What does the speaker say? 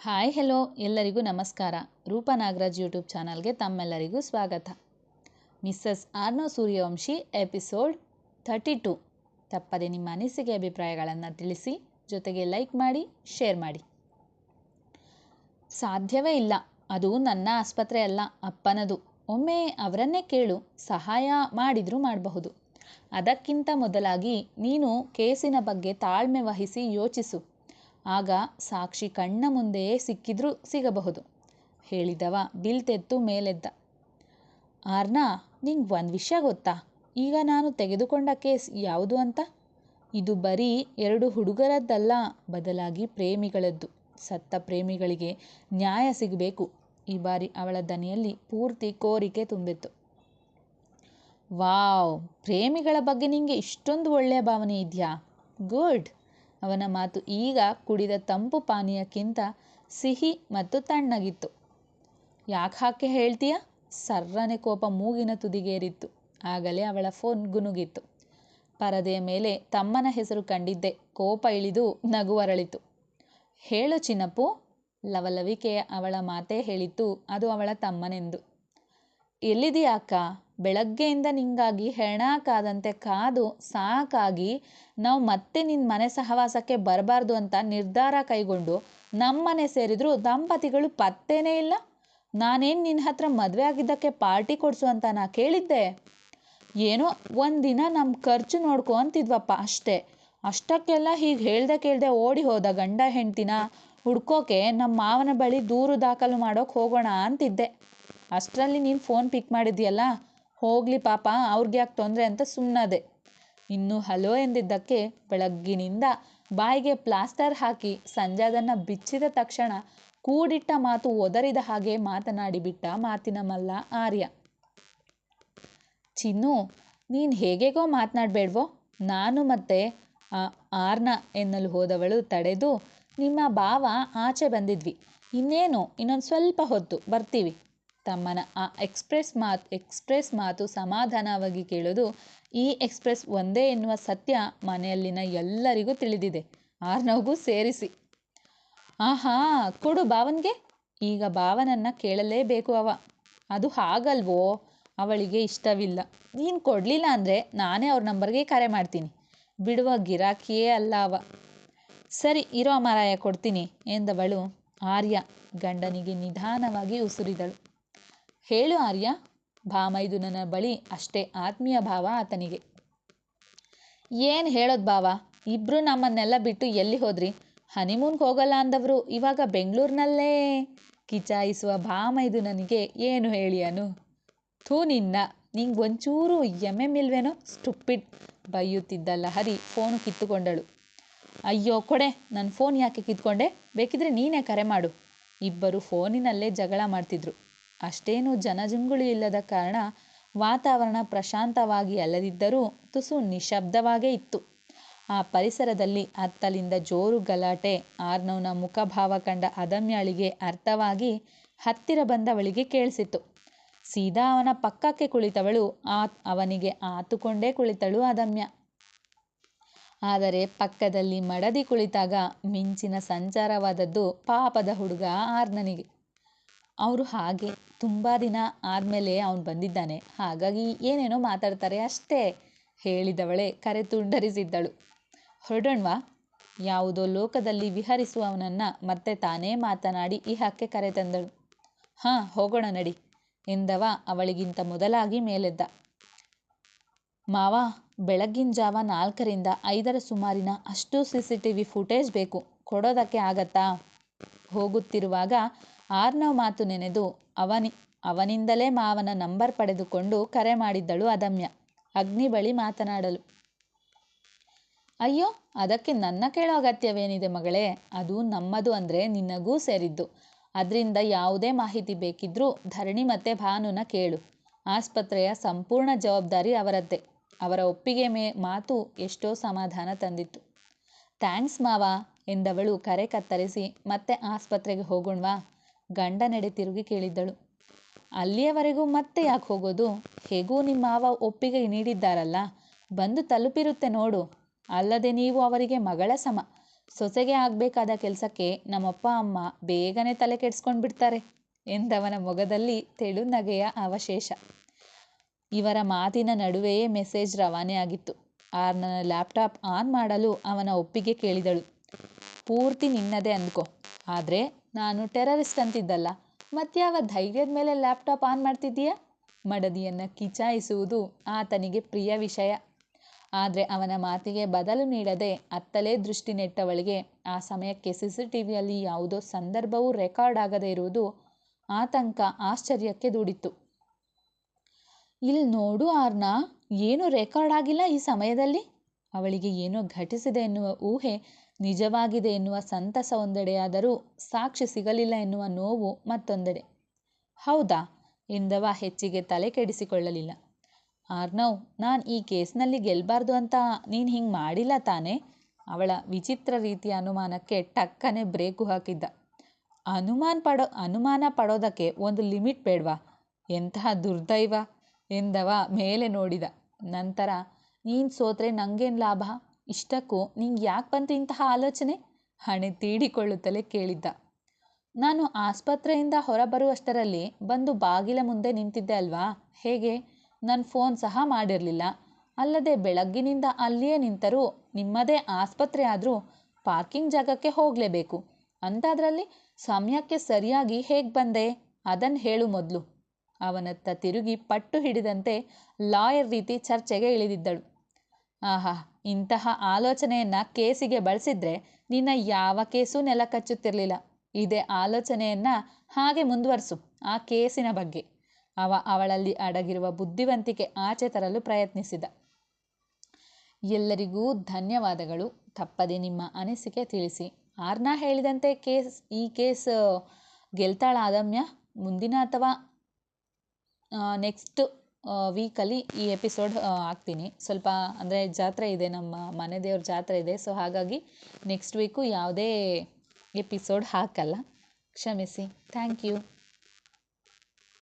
Hi, hello, ಎಲ್ಲರಿಗೂ ನಮಸ್ಕಾರ. Roopa Nagaraj YouTube ಚಾನಲ್ಗೆ ತಮ್ಮೆಲ್ಲರಿಗೂ ಸ್ವಾಗತ. ಮಿಸ್ಸಸ್ ಆರ್ನೋ ಸೂರ್ಯವಂಶಿ, ಎಪಿಸೋಡ್ ಥರ್ಟಿ ಟು. ತಪ್ಪದೆ ನಿಮ್ಮ ಅನಿಸಿಕೆ ಅಭಿಪ್ರಾಯಗಳನ್ನು ತಿಳಿಸಿ, ಜೊತೆಗೆ ಲೈಕ್ ಮಾಡಿ, ಶೇರ್ ಮಾಡಿ. ಸಾಧ್ಯವೇ ಇಲ್ಲ. ಅದು ನನ್ನ ಆಸ್ಪತ್ರೆ ಅಲ್ಲ, ಅಪ್ಪನದು. ಒಮ್ಮೆ ಅವರನ್ನೇ ಕೇಳು, ಸಹಾಯ ಮಾಡಿದರೂ ಮಾಡಬಹುದು. ಅದಕ್ಕಿಂತ ಮೊದಲಾಗಿ ನೀನು ಕೇಸಿನ ಬಗ್ಗೆ ತಾಳ್ಮೆ ವಹಿಸಿ ಯೋಚಿಸು. ಆಗ ಸಾಕ್ಷಿ ಕಣ್ಣ ಮುಂದೆಯೇ ಸಿಕ್ಕಿದ್ರೂ ಸಿಗಬಹುದು. ಹೇಳಿದವ ಬಿಲ್ ತೆತ್ತು ಮೇಲೆದ್ದ. ಆರ್ನಾ, ನಿಂಗೆ ಒಂದು ವಿಷಯ ಗೊತ್ತಾ? ಈಗ ನಾನು ತೆಗೆದುಕೊಂಡ ಕೇಸ್ ಯಾವುದು ಅಂತ? ಇದು ಬರೀ ಎರಡು ಹುಡುಗರದ್ದಲ್ಲ, ಬದಲಾಗಿ ಪ್ರೇಮಿಗಳದ್ದು. ಸತ್ತ ಪ್ರೇಮಿಗಳಿಗೆ ನ್ಯಾಯ ಸಿಗಬೇಕು. ಈ ಬಾರಿ ಅವಳ ದನಿಯಲ್ಲಿ ಪೂರ್ತಿ ಕೋರಿಕೆ ತುಂಬಿತ್ತು. ವಾವ್, ಪ್ರೇಮಿಗಳ ಬಗ್ಗೆ ನಿಂಗೆ ಇಷ್ಟೊಂದು ಒಳ್ಳೆಯ ಭಾವನೆ ಇದೆಯಾ? ಗುಡ್. ಅವನ ಮಾತು ಈಗ ಕುಡಿದ ತಂಪು ಪಾನೀಯಕ್ಕಿಂತ ಸಿಹಿ ಮತ್ತು ತಣ್ಣಗಿತ್ತು. ಯಾಕೆ ಹಾಗೆ ಹೇಳ್ತೀಯ? ಸರ್ರನೆ ಕೋಪ ಮೂಗಿನ ತುದಿಗೇರಿತ್ತು. ಆಗಲೇ ಅವಳ ಫೋನ್ ಗುನುಗಿತ್ತು. ಪರದೆಯ ಮೇಲೆ ತಮ್ಮನ ಹೆಸರು ಕಂಡಿದ್ದೆ. ಕೋಪ ಇಳಿದು ನಗುವರಳಿತು. ಹೇಳು ಚಿನ್ನಪ್ಪು, ಲವಲವಿಕೆಯ ಅವಳ ಮಾತೇ ಹೇಳಿತ್ತು. ಅದು ಅವಳ ತಮ್ಮನೆಂದು. ಎಲ್ಲಿದೆಯಾ ಅಕ್ಕ? ಬೆಳಗ್ಗೆಯಿಂದ ನಿಂಗಾಗಿ ಹೆಣ ಕಾದಂತೆ ಕಾದು ಸಾಕಾಗಿ ನಾವು ಮತ್ತೆ ನಿನ್ನ ಮನೆ ಸಹವಾಸಕ್ಕೆ ಬರಬಾರ್ದು ಅಂತ ನಿರ್ಧಾರ ಕೈಗೊಂಡು ನಮ್ಮನೆ ಸೇರಿದ್ರು ದಂಪತಿಗಳು ಪತ್ತೇನೇ ಇಲ್ಲ. ನಾನೇನು ನಿನ್ನ ಹತ್ರ ಮದುವೆ ಆಗಿದ್ದಕ್ಕೆ ಪಾರ್ಟಿ ಕೊಡಿಸು ಅಂತ ನಾ ಕೇಳಿದ್ದೆ. ಏನೋ ಒಂದಿನ ನಮ್ಮ ಖರ್ಚು ನೋಡ್ಕೊ ಅಂತಿದ್ವಪ್ಪ ಅಷ್ಟೇ. ಅಷ್ಟಕ್ಕೆಲ್ಲ ಹೀಗೆ ಹೇಳ್ದೆ ಕೇಳ್ದೆ ಓಡಿ ಹೋದ ಗಂಡ ಹೆಂಡ್ತಿನ ಹುಡ್ಕೋಕೆ ನಮ್ಮ ಮಾವನ ಬಳಿ ದೂರು ದಾಖಲು ಮಾಡೋಕೆ ಹೋಗೋಣ ಅಂತಿದ್ದೆ. ಅಷ್ಟರಲ್ಲಿ ನೀನು ಫೋನ್ ಪಿಕ್ ಮಾಡಿದ್ಯಲ್ಲ? ಹೋಗಲಿ ಪಾಪ, ಅವ್ರಿಗೆ ಯಾಕೆ ತೊಂದರೆ ಅಂತ ಸುಮ್ಮನದೆ ಇನ್ನು ಹಲೋ ಎಂದಿದ್ದಕ್ಕೆ ಬೆಳಗ್ಗಿನಿಂದ ಬಾಯಿಗೆ ಪ್ಲಾಸ್ಟರ್ ಹಾಕಿ ಸಂಜೆ ಅದನ್ನು ಬಿಚ್ಚಿದ ತಕ್ಷಣ ಕೂಡಿಟ್ಟ ಮಾತು ಒದರಿದ ಹಾಗೆ ಮಾತನಾಡಿಬಿಟ್ಟ ಮಾತಿನ ಮಲ್ಲ ಆರ್ಯ. ಚಿನ್ನು, ನೀನು ಹೇಗೆಗೋ ಮಾತನಾಡಬೇಡ್ವೋ. ನಾನು ಮತ್ತೆ ಆರ್ನ ಎನ್ನಲು ಹೋದವಳು ತಡೆದು ನಿಮ್ಮ ಬಾವ ಆಚೆ ಬಂದಿದ್ವಿ. ಇನ್ನೇನು, ಇನ್ನೊಂದು ಸ್ವಲ್ಪ ಹೊತ್ತು ಬರ್ತೀವಿ. ತಮ್ಮನ ಆ ಎಕ್ಸ್ಪ್ರೆಸ್ ಮಾತು ಎಕ್ಸ್ಪ್ರೆಸ್ ಮಾತು ಸಮಾಧಾನವಾಗಿ ಕೇಳೋದು ಈ ಎಕ್ಸ್ಪ್ರೆಸ್ ಒಂದೇ ಎನ್ನುವ ಸತ್ಯ ಮನೆಯಲ್ಲಿನ ಎಲ್ಲರಿಗೂ ತಿಳಿದಿದೆ. ಆರ್ನವ್ಗೂ ಸೇರಿಸಿ. ಆಹಾ, ಕೊಡು ಭಾವನ್ಗೆ. ಈಗ ಭಾವನನ್ನು ಕೇಳಲೇಬೇಕು ಅವ. ಅದು ಹಾಗಲ್ವೋ? ಅವಳಿಗೆ ಇಷ್ಟವಿಲ್ಲ. ನೀನು ಕೊಡಲಿಲ್ಲ ಅಂದರೆ ನಾನೇ ಅವ್ರ ನಂಬರ್ಗೆ ಕರೆ ಮಾಡ್ತೀನಿ. ಬಿಡುವ ಗಿರಾಕಿಯೇ ಅಲ್ಲ ಅವ. ಸರಿ, ಇರೋ ಮರಾಯ ಕೊಡ್ತೀನಿ ಎಂದವಳು ಆರ್ಯ ಗಂಡನಿಗೆ ನಿಧಾನವಾಗಿ ಉಸುರಿದಳು. ಹೇಳು ಆರ್ಯ. ಭಾಮೈದುನನ ಬಳಿ ಅಷ್ಟೇ ಆತ್ಮೀಯ ಭಾವ ಆತನಿಗೆ. ಏನು ಹೇಳೋದು ಭಾವ? ಇಬ್ಬರು ನಮ್ಮನ್ನೆಲ್ಲ ಬಿಟ್ಟು ಎಲ್ಲಿ ಹೋದ್ರಿ? ಹನಿಮೂನ್ಗೆ ಹೋಗಲ್ಲ ಅಂದವರು ಇವಾಗ ಬೆಂಗಳೂರಿನಲ್ಲೇ. ಕಿಚಾಯಿಸುವ ಭಾಮೈದುನನಿಗೆ ಏನು ಹೇಳಿಯನು ಥೂ ನಿನ್ನ, ನಿಂಗೆ ಒಂಚೂರು ಎಮ್ಮೆ ಮಿಲ್ವೇನೋ? ಸ್ಟುಪ್ಪಿಡ್ ಬೈಯುತ್ತಿದ್ದಲ್ಲ ಹರಿ ಫೋನು ಕಿತ್ತುಕೊಂಡಳು. ಅಯ್ಯೋ ಕೊಡೆ ನನ್ನ ಫೋನ್ ಯಾಕೆ ಕಿತ್ಕೊಂಡೆ? ಬೇಕಿದ್ರೆ ನೀನೇ ಕರೆ ಮಾಡು. ಇಬ್ಬರು ಫೋನಿನಲ್ಲೇ ಜಗಳ ಮಾಡ್ತಿದ್ರು. ಅಷ್ಟೇನು ಜನಜುಂಗುಳಿ ಇಲ್ಲದ ಕಾರಣ ವಾತಾವರಣ ಪ್ರಶಾಂತವಾಗಿ ಅಲ್ಲದಿದ್ದರೂ ತುಸು ನಿಶಬ್ದವಾಗೇ ಇತ್ತು. ಆ ಪರಿಸರದಲ್ಲಿ ಅತ್ತಲಿಂದ ಜೋರು ಗಲಾಟೆ, ಆರ್ನವ್ನ ಮುಖಭಾವ ಕಂಡ ಅದಮ್ಯಾಳಿಗೆ ಅರ್ಥವಾಗಿ ಹತ್ತಿರ ಬಂದವಳಿಗೆ ಕೇಳಿಸಿತು ಸೀದಾ ಅವನ ಪಕ್ಕಕ್ಕೆ ಕುಳಿತವಳು, ಆ ಅವನಿಗೆ ಆತುಕೊಂಡೇ ಕುಳಿತಳು ಅದಮ್ಯ. ಆದರೆ ಪಕ್ಕದಲ್ಲಿ ಮಡದಿ ಕುಳಿತಾಗ ಮಿಂಚಿನ ಸಂಚಾರವಾದದ್ದು ಪಾಪದ ಹುಡುಗ ಆರ್ನನಿಗೆ. ಅವರು ಹಾಗೆ ತುಂಬ ದಿನ ಆದಮೇಲೆ ಅವನು ಬಂದಿದ್ದಾನೆ. ಹಾಗಾಗಿ ಏನೇನೋ ಮಾತಾಡ್ತಾರೆ ಅಷ್ಟೇ ಹೇಳಿದವಳೆ ಕರೆ ತುಂಡರಿಸಿದ್ದಳು ಹೊರಡೋಣ್ವಾ? ಯಾವುದೋ ಲೋಕದಲ್ಲಿ ವಿಹರಿಸುವವನನ್ನು ಮತ್ತೆ ತಾನೇ ಮಾತನಾಡಿ ಈ ಹಕ್ಕೆ ಕರೆ ತಂದಳು ಹಾಂ, ಹೋಗೋಣ ನಡಿ ಎಂದವ ಅವಳಿಗಿಂತ ಮೊದಲಾಗಿ ಮೇಲೆದ್ದ. ಮಾವ, ಬೆಳಗ್ಗಿನ ಜಾವ ನಾಲ್ಕರಿಂದ ಐದರ ಸುಮಾರಿನ ಅಷ್ಟು C C T V footage ಬೇಕು. ಕೊಡೋದಕ್ಕೆ ಆಗತ್ತಾ? ಹೋಗುತ್ತಿರುವಾಗ ಆರ್ನವ್ ಮಾತು ನೆನೆದು ಅವನಿ, ಅವನಿಂದಲೇ ಮಾವನ ನಂಬರ್ ಪಡೆದುಕೊಂಡು ಕರೆ ಮಾಡಿದ್ದಳು ಅದಮ್ಯ. ಅಗ್ನಿ ಬಳಿ ಮಾತನಾಡಲು, ಅಯ್ಯೋ, ಅದಕ್ಕೆ ನನ್ನ ಕೇಳೋ ಅಗತ್ಯವೇನಿದೆ ಮಗಳೇ? ಅದು ನಮ್ಮದು ಅಂದರೆ ನಿನಗೂ ಸೇರಿದ್ದು. ಅದರಿಂದ ಯಾವುದೇ ಮಾಹಿತಿ ಬೇಕಿದ್ರೂ ಧರಣಿ ಮತ್ತೆ ಭಾನುನ ಕೇಳು. ಆಸ್ಪತ್ರೆಯ ಸಂಪೂರ್ಣ ಜವಾಬ್ದಾರಿ ಅವರದ್ದೇ. ಅವರ ಒಪ್ಪಿಗೆ ಮೇ, ಮಾತು ಎಷ್ಟೋ ಸಮಾಧಾನ ತಂದಿತ್ತು. ಥ್ಯಾಂಕ್ಸ್ ಮಾವ ಎಂದವಳು ಕರೆ ಕತ್ತರಿಸಿ, ಮತ್ತೆ ಆಸ್ಪತ್ರೆಗೆ ಹೋಗೋಣವಾ? ಗಂಡನೆಡೆ ತಿರುಗಿ ಕೇಳಿದ್ದಳು. ಅಲ್ಲಿಯವರೆಗೂ ಮತ್ತೆ ಯಾಕೆ ಹೋಗೋದು? ಹೇಗೂ ನಿಮ್ಮ ಮಾವ ಒಪ್ಪಿಗೆ ನೀಡಿದ್ದಾರಲ್ಲ? ಬಂದು ತಲುಪಿರುತ್ತೆ ನೋಡು. ಅಲ್ಲದೆ ನೀವು ಅವರಿಗೆ ಮಗಳ ಸಮ. ಸೊಸೆಗೆ ಆಗಬೇಕಾದ ಕೆಲಸಕ್ಕೆ ನಮ್ಮಪ್ಪ, ಅಮ್ಮ ಬೇಗನೆ ತಲೆ ಕೆಡಿಸ್ಕೊಂಡು ಬಿಡ್ತಾರೆ, ಎಂದವನ ಮೊಗದಲ್ಲಿ ತೆಳು ನಗೆಯ ಅವಶೇಷ. ಇವರ ಮಾತಿನ ನಡುವೆಯೇ ಮೆಸೇಜ್ ರವಾನೆ ಆಗಿತ್ತು. ಆರ್ನನ ಲ್ಯಾಪ್ಟಾಪ್ ಆನ್ ಮಾಡಲು ಅವನ ಒಪ್ಪಿಗೆ ಕೇಳಿದಳು. ಪೂರ್ತಿ ನಿನ್ನದೇ ಅನ್ಕೋ ಆದರೆ ನಾನು ಟೆರರಿಸ್ಟ್ ಅಂತಿದ್ದಲ್ಲ. ಮತ್ಯಾವ ಧೈರ್ಯದ ಮೇಲೆ ಲ್ಯಾಪ್ಟಾಪ್ ಆನ್ ಮಾಡ್ತಿದ್ದೀಯಾ? ಮಡದಿಯನ್ನು ಕಿಚಾಯಿಸುವುದು ಆತನಿಗೆ ಪ್ರಿಯ ವಿಷಯ. ಆದರೆ ಅವನ ಮಾತಿಗೆ ಬದಲು ನೀಡದೆ ಅತ್ತಲೇ ದೃಷ್ಟಿ ನೆಟ್ಟವಳಿಗೆ ಆ ಸಮಯಕ್ಕೆ ಸಿ ಸಿ ಟಿ ವಿಯಲ್ಲಿ ಯಾವುದೋ ಸಂದರ್ಭವೂ ರೆಕಾರ್ಡ್ ಆಗದೇ ಇರುವುದು ಆತಂಕ, ಆಶ್ಚರ್ಯಕ್ಕೆ ದೂಡಿತ್ತು. ಇಲ್ಲಿ ನೋಡು ಆರ್ನ, ಏನು ರೆಕಾರ್ಡ್ ಆಗಿಲ್ಲ ಈ ಸಮಯದಲ್ಲಿ? ಅವಳಿಗೆ ಏನೋ ಘಟಿಸಿದೆ ಎನ್ನುವ ಊಹೆ ನಿಜವಾಗಿದೆ ಎನ್ನುವ ಸಂತಸ ಒಂದೆಡೆಯಾದರೂ ಸಾಕ್ಷಿ ಸಿಗಲಿಲ್ಲ ಎನ್ನುವ ನೋವು ಮತ್ತೊಂದೆಡೆ. ಹೌದಾ? ಎಂದವ ಹೆಚ್ಚಿಗೆ ತಲೆ ಕೆಡಿಸಿಕೊಳ್ಳಲಿಲ್ಲ. ಆರ್ನವ್, ನಾನು ಈ ಕೇಸ್ನಲ್ಲಿ ಗೆಲ್ಬಾರ್ದು ಅಂತ ನೀನು ಹಿಂಗೆ ಮಾಡಿಲ್ಲ ತಾನೇ? ಅವಳ ವಿಚಿತ್ರ ರೀತಿಯ ಅನುಮಾನಕ್ಕೆ ಟಕ್ಕನೆ ಬ್ರೇಕು ಹಾಕಿದ್ದ. ಅನುಮಾನ ಪಡೋ, ಅನುಮಾನ ಪಡೋದಕ್ಕೆ ಒಂದು ಲಿಮಿಟ್ ಬೇಡವಾ? ಎಂತಹ ದುರ್ದೈವ? ಎಂದವ ಮೇಲೆ ನೋಡಿದ. ನಂತರ, ನೀನು ಸೋತ್ರೆ ನನಗೇನು ಲಾಭ? ಇಷ್ಟಕ್ಕೂ ನಿಂಗೆ ಯಾಕೆ ಬಂತು ಇಂತಹ ಆಲೋಚನೆ? ಹಣೆ ತೀಡಿಕೊಳ್ಳುತ್ತಲೇ ಕೇಳಿದ್ದ. ನಾನು ಆಸ್ಪತ್ರೆಯಿಂದ ಹೊರಬರುವಷ್ಟರಲ್ಲಿ ಬಂದು ಬಾಗಿಲ ಮುಂದೆ ನಿಂತಿದ್ದೆ ಅಲ್ವಾ? ಹೇಗೆ? ನನ್ನ ಫೋನ್ ಸಹ ಮಾಡಿರಲಿಲ್ಲ. ಅಲ್ಲದೆ ಬೆಳಗ್ಗಿನಿಂದ ಅಲ್ಲಿಯೇ ನಿಂತರೂ ನಿಮ್ಮದೇ ಆಸ್ಪತ್ರೆ ಆದರೂ ಪಾರ್ಕಿಂಗ್ ಜಾಗಕ್ಕೆ ಹೋಗಲೇಬೇಕು. ಅಂಥದ್ರಲ್ಲಿ ಸಮಯಕ್ಕೆ ಸರಿಯಾಗಿ ಹೇಗೆ ಬಂದೆ? ಅದನ್ನು ಹೇಳು ಮೊದಲು. ಅವನತ್ತ ತಿರುಗಿ ಪಟ್ಟು ಹಿಡಿದಂತೆ ಲಾಯರ್ ರೀತಿ ಚರ್ಚೆಗೆ ಇಳಿದಿದ್ದಳು. ಆಹಾ, ಇಂತಹ ಆಲೋಚನೆಯನ್ನು ಕೇಸಿಗೆ ಬಳಸಿದ್ರೆ ನಿನ್ನ ಯಾವ ಕೇಸೂ ನೆಲ ಕಚ್ಚುತ್ತಿರಲಿಲ್ಲ. ಇದೇ ಆಲೋಚನೆಯನ್ನು ಹಾಗೆ ಮುಂದುವರಿಸು ಆ ಕೇಸಿನ ಬಗ್ಗೆ. ಅವ ಅವಳಲ್ಲಿ ಅಡಗಿರುವ ಬುದ್ಧಿವಂತಿಕೆ ಆಚೆ ತರಲು ಪ್ರಯತ್ನಿಸಿದ. ಎಲ್ಲರಿಗೂ ಧನ್ಯವಾದಗಳು. ತಪ್ಪದೆ ನಿಮ್ಮ ಅನಿಸಿಕೆ ತಿಳಿಸಿ. ಆರ್ನಾ ಹೇಳಿದಂತೆ ಕೇಸ್, ಈ ಕೇಸ್, ಗೆಲ್ತಾಳ ಅದಮ್ಯ ಮುಂದಿನ ಅಥವಾ ನೆಕ್ಸ್ಟ್ ವೀಕಲ್ಲಿ ಈ ಎಪಿಸೋಡ್ ಹಾಕ್ತೀನಿ. ಸ್ವಲ್ಪ ಅಂದರೆ ಜಾತ್ರೆ ಇದೆ, ನಮ್ಮ ಮನೆ ದೇವ್ರ ಜಾತ್ರೆ ಇದೆ. ಸೊ ಹಾಗಾಗಿ ನೆಕ್ಸ್ಟ್ ವೀಕು ಯಾವುದೇ ಎಪಿಸೋಡ್ ಹಾಕಲ್ಲ. ಕ್ಷಮಿಸಿ. Thank you